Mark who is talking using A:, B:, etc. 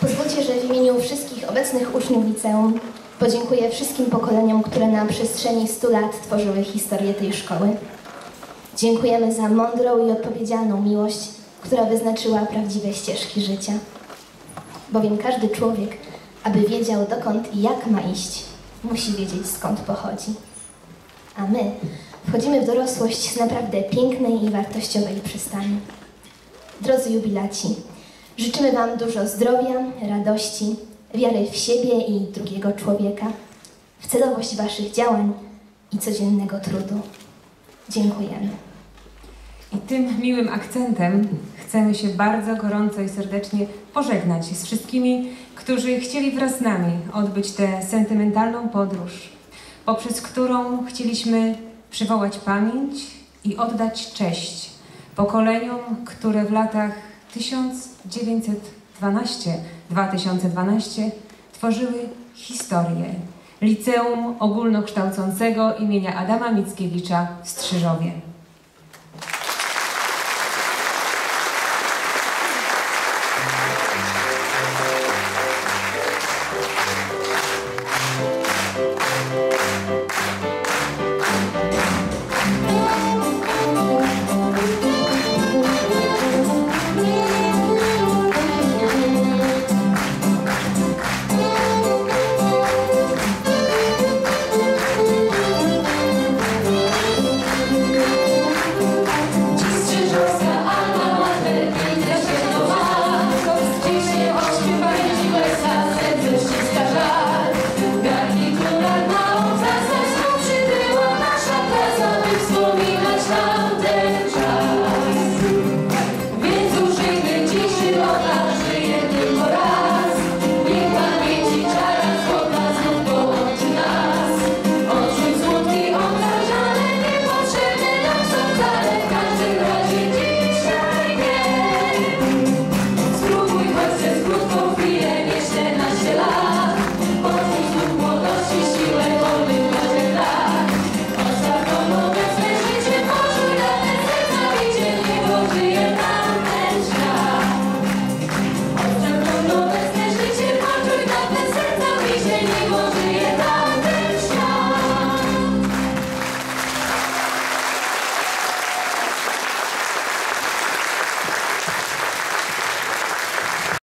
A: Pozwólcie, że w imieniu wszystkich obecnych uczniów liceum podziękuję wszystkim pokoleniom, które na przestrzeni 100 lat tworzyły historię tej szkoły. Dziękujemy za mądrą i odpowiedzialną miłość, która wyznaczyła prawdziwe ścieżki życia. Bowiem każdy człowiek, aby wiedział dokąd i jak ma iść, musi wiedzieć skąd pochodzi. A my wchodzimy w dorosłość z naprawdę pięknej i wartościowej przystani. Drodzy jubilaci, życzymy Wam dużo zdrowia, radości, wiary w siebie i drugiego człowieka, w celowość Waszych działań i codziennego trudu. Dziękujemy.
B: I tym miłym akcentem chcemy się bardzo gorąco i serdecznie pożegnać z wszystkimi, którzy chcieli wraz z nami odbyć tę sentymentalną podróż, poprzez którą chcieliśmy przywołać pamięć i oddać cześć pokoleniom, które w latach 1912-2012 tworzyły historię Liceum Ogólnokształcącego imienia Adama Mickiewicza w Strzyżowie.